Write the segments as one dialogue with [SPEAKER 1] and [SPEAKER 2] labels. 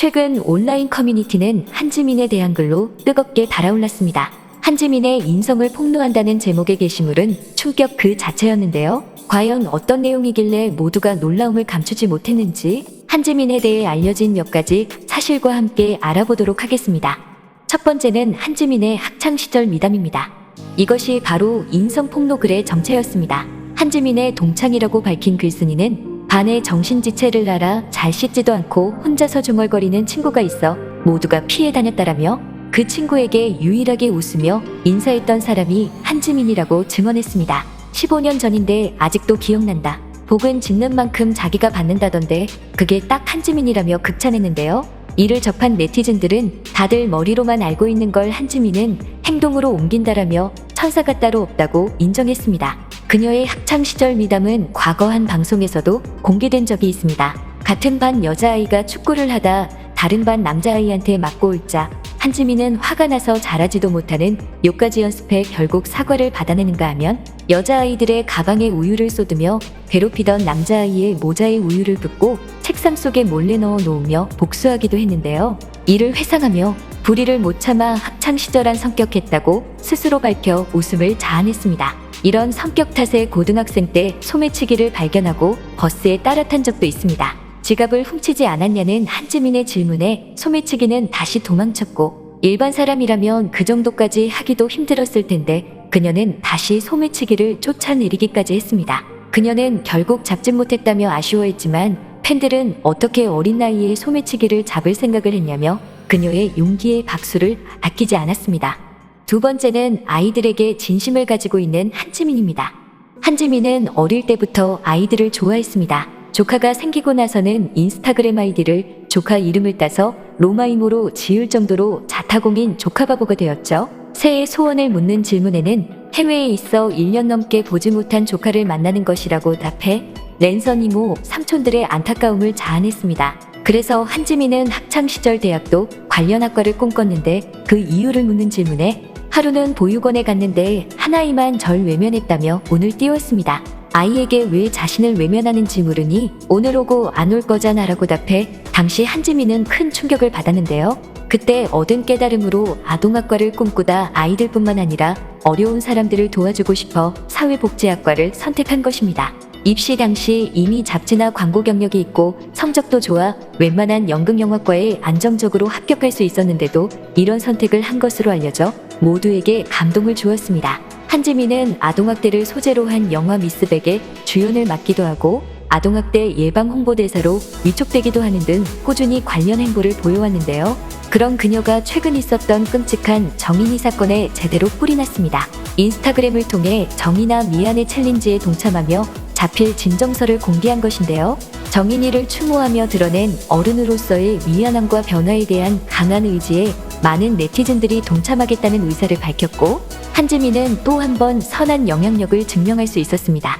[SPEAKER 1] 최근 온라인 커뮤니티는 한지민에 대한 글로 뜨겁게 달아올랐습니다. 한지민의 인성을 폭로한다는 제목의 게시물은 충격 그 자체였는데요. 과연 어떤 내용이길래 모두가 놀라움을 감추지 못했는지 한지민에 대해 알려진 몇 가지 사실과 함께 알아보도록 하겠습니다. 첫 번째는 한지민의 학창시절 미담입니다. 이것이 바로 인성 폭로 글의 정체였습니다. 한지민의 동창이라고 밝힌 글쓴이는 반에 정신지체를 알아 잘 씻지도 않고 혼자서 중얼거리는 친구가 있어 모두가 피해 다녔다라며 그 친구에게 유일하게 웃으며 인사했던 사람이 한지민이라고 증언했습니다. 15년 전인데 아직도 기억난다. 복은 짓는 만큼 자기가 받는다던데 그게 딱 한지민이라며 극찬했는데요. 이를 접한 네티즌들은 다들 머리로만 알고 있는 걸 한지민은 행동으로 옮긴다라며 천사가 따로 없다고 인정했습니다. 그녀의 학창 시절 미담은 과거 한 방송에서도 공개된 적이 있습니다. 같은 반 여자아이가 축구를 하다 다른 반 남자아이한테 맞고 울자 한지민은 화가 나서 잘하지도 못하는 요까지 연습해 결국 사과를 받아내는가 하면 여자아이들의 가방에 우유를 쏟으며 괴롭히던 남자아이의 모자에 우유를 붓고 책상 속에 몰래 넣어 놓으며 복수하기도 했는데요. 이를 회상하며 불의를 못 참아 학창시절한 성격했다고 스스로 밝혀 웃음을 자아냈습니다. 이런 성격 탓에 고등학생 때 소매치기를 발견하고 버스에 따라탄 적도 있습니다. 지갑을 훔치지 않았냐는 한지민의 질문에 소매치기는 다시 도망쳤고 일반 사람이라면 그 정도까지 하기도 힘들었을 텐데 그녀는 다시 소매치기를 쫓아내리기까지 했습니다. 그녀는 결국 잡지 못했다며 아쉬워했지만 팬들은 어떻게 어린 나이에 소매치기를 잡을 생각을 했냐며 그녀의 용기의 박수를 아끼지 않았습니다. 두 번째는 아이들에게 진심을 가지고 있는 한지민입니다. 한지민은 어릴 때부터 아이들을 좋아했습니다. 조카가 생기고 나서는 인스타그램 아이디를 조카 이름을 따서 로마임으로 지을 정도로 자타공인 조카바보가 되었죠. 새해 소원을 묻는 질문에는 해외에 있어 1년 넘게 보지 못한 조카를 만나는 것이라고 답해 랜선 이모 삼촌들의 안타까움을 자아냈습니다. 그래서 한지민은 학창시절 대학도 관련 학과를 꿈꿨는데 그 이유를 묻는 질문에 하루는 보육원에 갔는데 하나이만 절 외면했다며 운을 띄웠습니다. 아이에게 왜 자신을 외면하는지 물으니 오늘 오고 안 올 거잖아 라고 답해 당시 한지민은 큰 충격을 받았는데요. 그때 얻은 깨달음으로 아동학과를 꿈꾸다 아이들뿐만 아니라 어려운 사람들을 도와주고 싶어 사회복지학과를 선택한 것입니다. 입시 당시 이미 잡지나 광고 경력이 있고 성적도 좋아 웬만한 연극영화과에 안정적으로 합격할 수 있었는데도 이런 선택을 한 것으로 알려져 모두에게 감동을 주었습니다. 한지민은 아동학대를 소재로 한 영화 미스백에 주연을 맡기도 하고 아동학대 예방 홍보대사로 위촉되기도 하는 등 꾸준히 관련 행보를 보여왔는데요. 그런 그녀가 최근 있었던 끔찍한 정인이 사건에 제대로 뿔이 났습니다. 인스타그램을 통해 정인아 미안해 챌린지에 동참하며 자필 진정서를 공개한 것인데요. 정인이를 추모하며 드러낸 어른으로서의 미안함과 변화에 대한 강한 의지에 많은 네티즌들이 동참하겠다는 의사를 밝혔고 한지민은 또 한 번 선한 영향력을 증명할 수 있었습니다.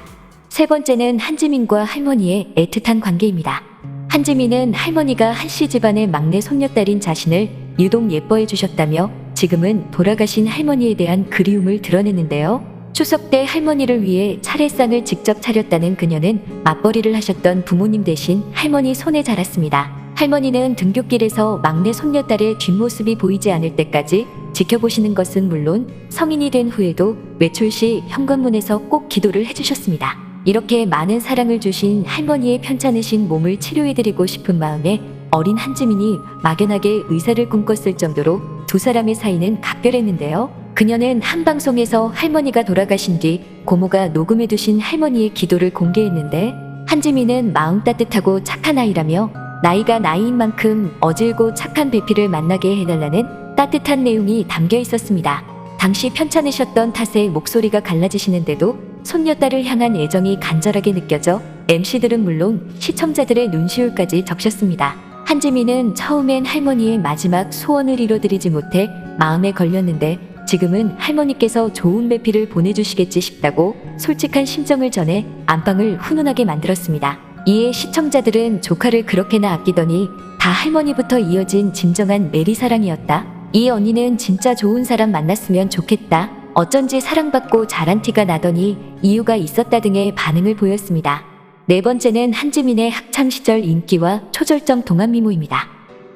[SPEAKER 1] 세 번째는 한지민과 할머니의 애틋한 관계입니다. 한지민은 할머니가 한씨 집안의 막내 손녀딸인 자신을 유독 예뻐해 주셨다며 지금은 돌아가신 할머니에 대한 그리움을 드러냈는데요. 추석 때 할머니를 위해 차례상을 직접 차렸다는 그녀는 맞벌이를 하셨던 부모님 대신 할머니 손에 자랐습니다. 할머니는 등굣길에서 막내 손녀딸의 뒷모습이 보이지 않을 때까지 지켜보시는 것은 물론 성인이 된 후에도 외출 시 현관문에서 꼭 기도를 해주셨습니다. 이렇게 많은 사랑을 주신 할머니의 편찮으신 몸을 치료해드리고 싶은 마음에 어린 한지민이 막연하게 의사를 꿈꿨을 정도로 두 사람의 사이는 각별했는데요. 그녀는 한 방송에서 할머니가 돌아가신 뒤 고모가 녹음해두신 할머니의 기도를 공개했는데 한지민은 마음 따뜻하고 착한 아이라며 나이가 나이인 만큼 어질고 착한 배필을 만나게 해달라는 따뜻한 내용이 담겨 있었습니다. 당시 편찮으셨던 탓에 목소리가 갈라지시는데도 손녀딸을 향한 애정이 간절하게 느껴져 MC들은 물론 시청자들의 눈시울까지 적셨습니다. 한지민은 처음엔 할머니의 마지막 소원을 이뤄드리지 못해 마음에 걸렸는데 지금은 할머니께서 좋은 배필을 보내주시겠지 싶다고 솔직한 심정을 전해 안방을 훈훈하게 만들었습니다. 이에 시청자들은 조카를 그렇게나 아끼더니 다 할머니부터 이어진 진정한 메리 사랑이었다. 이 언니는 진짜 좋은 사람 만났으면 좋겠다. 어쩐지 사랑받고 잘한 티가 나더니 이유가 있었다 등의 반응을 보였습니다. 네 번째는 한지민의 학창시절 인기와 초절정 동안 미모입니다.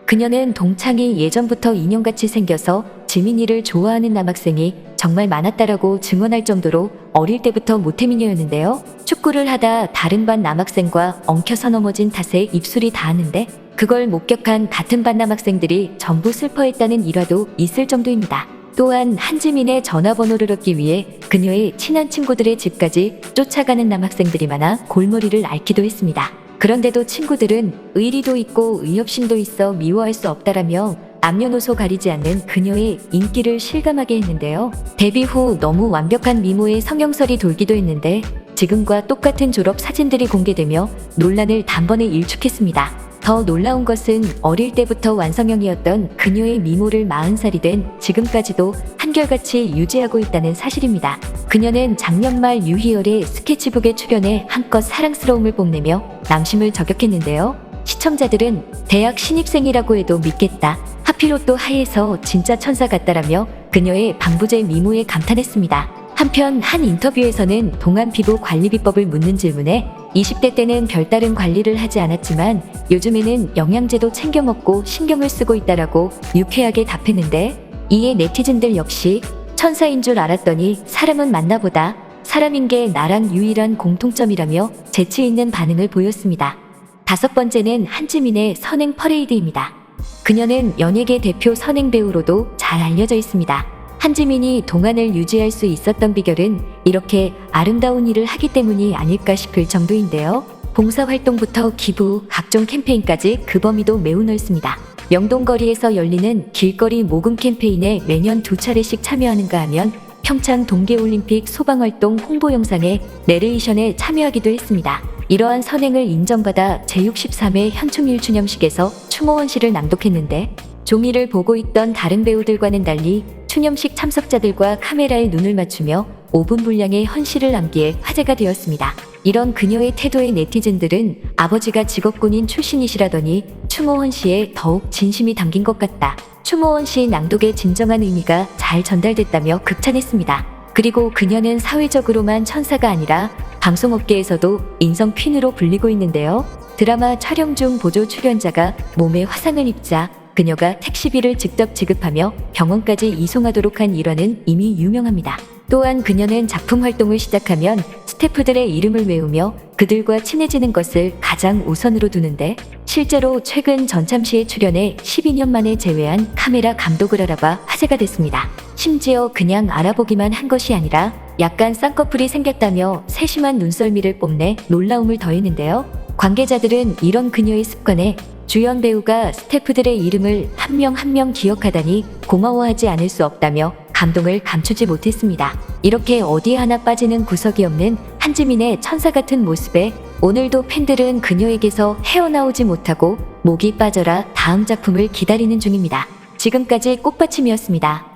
[SPEAKER 1] 그녀는 동창이 예전부터 인형같이 생겨서 지민이를 좋아하는 남학생이 정말 많았다라고 증언할 정도로 어릴 때부터 모태미녀였는데요. 축구를 하다 다른 반 남학생과 엉켜서 넘어진 탓에 입술이 닿았는데 그걸 목격한 같은 반 남학생들이 전부 슬퍼했다는 일화도 있을 정도입니다. 또한 한지민의 전화번호를 얻기 위해 그녀의 친한 친구들의 집까지 쫓아가는 남학생들이 많아 골머리를 앓기도 했습니다. 그런데도 친구들은 의리도 있고 의협심도 있어 미워할 수 없다라며 남녀노소 가리지 않는 그녀의 인기를 실감하게 했는데요. 데뷔 후 너무 완벽한 미모의 성형설이 돌기도 했는데 지금과 똑같은 졸업 사진들이 공개되며 논란을 단번에 일축했습니다. 더 놀라운 것은 어릴 때부터 완성형이었던 그녀의 미모를 40살이 된 지금까지도 한결같이 유지하고 있다는 사실입니다. 그녀는 작년 말 유희열의 스케치북에 출연해 한껏 사랑스러움을 뽐내며 남심을 저격했는데요. 시청자들은 대학 신입생이라고 해도 믿겠다. 옷도 하얘서 진짜 천사 같다라며 그녀의 방부제 미모에 감탄했습니다. 한편 한 인터뷰에서는 동안 피부 관리 비법을 묻는 질문에 20대 때는 별다른 관리를 하지 않았지만 요즘에는 영양제도 챙겨 먹고 신경을 쓰고 있다라고 유쾌하게 답했는데 이에 네티즌들 역시 천사인 줄 알았더니 사람은 맞나보다 사람인 게 나랑 유일한 공통점이라며 재치 있는 반응을 보였습니다. 다섯 번째는 한지민의 선행 퍼레이드입니다. 그녀는 연예계 대표 선행 배우로도 잘 알려져 있습니다. 한지민이 동안을 유지할 수 있었던 비결은 이렇게 아름다운 일을 하기 때문이 아닐까 싶을 정도인데요. 봉사활동부터 기부, 각종 캠페인까지 그 범위도 매우 넓습니다. 명동거리에서 열리는 길거리 모금 캠페인에 매년 두 차례씩 참여하는가 하면 평창 동계올림픽 소방활동 홍보 영상의 내레이션에 참여하기도 했습니다. 이러한 선행을 인정받아 제63회 현충일 추념식에서 추모원 시를 낭독했는데 종이를 보고 있던 다른 배우들과는 달리 추념식 참석자들과 카메라에 눈을 맞추며 5분 분량의 헌시를 남기에 화제가 되었습니다. 이런 그녀의 태도에 네티즌들은 아버지가 직업군인 출신이시라더니 추모원 씨에 더욱 진심이 담긴 것 같다. 추모원 씨 낭독의 진정한 의미가 잘 전달됐다며 극찬했습니다. 그리고 그녀는 사회적으로만 천사가 아니라 방송업계에서도 인성 퀸으로 불리고 있는데요. 드라마 촬영 중 보조 출연자가 몸에 화상을 입자 그녀가 택시비를 직접 지급하며 병원까지 이송하도록 한 일화는 이미 유명합니다. 또한 그녀는 작품 활동을 시작하면 스태프들의 이름을 외우며 그들과 친해지는 것을 가장 우선으로 두는데 실제로 최근 전참시에 출연해 12년 만에 제외한 카메라 감독을 알아봐 화제가 됐습니다. 심지어 그냥 알아보기만 한 것이 아니라 약간 쌍꺼풀이 생겼다며 세심한 눈썰미를 뽐내 놀라움을 더했는데요. 관계자들은 이런 그녀의 습관에 주연 배우가 스태프들의 이름을 한명 한 명 기억하다니 고마워하지 않을 수 없다며 감동을 감추지 못했습니다. 이렇게 어디 하나 빠지는 구석이 없는 한지민의 천사 같은 모습에 오늘도 팬들은 그녀에게서 헤어나오지 못하고 목이 빠져라 다음 작품을 기다리는 중입니다. 지금까지 꽃받침이었습니다.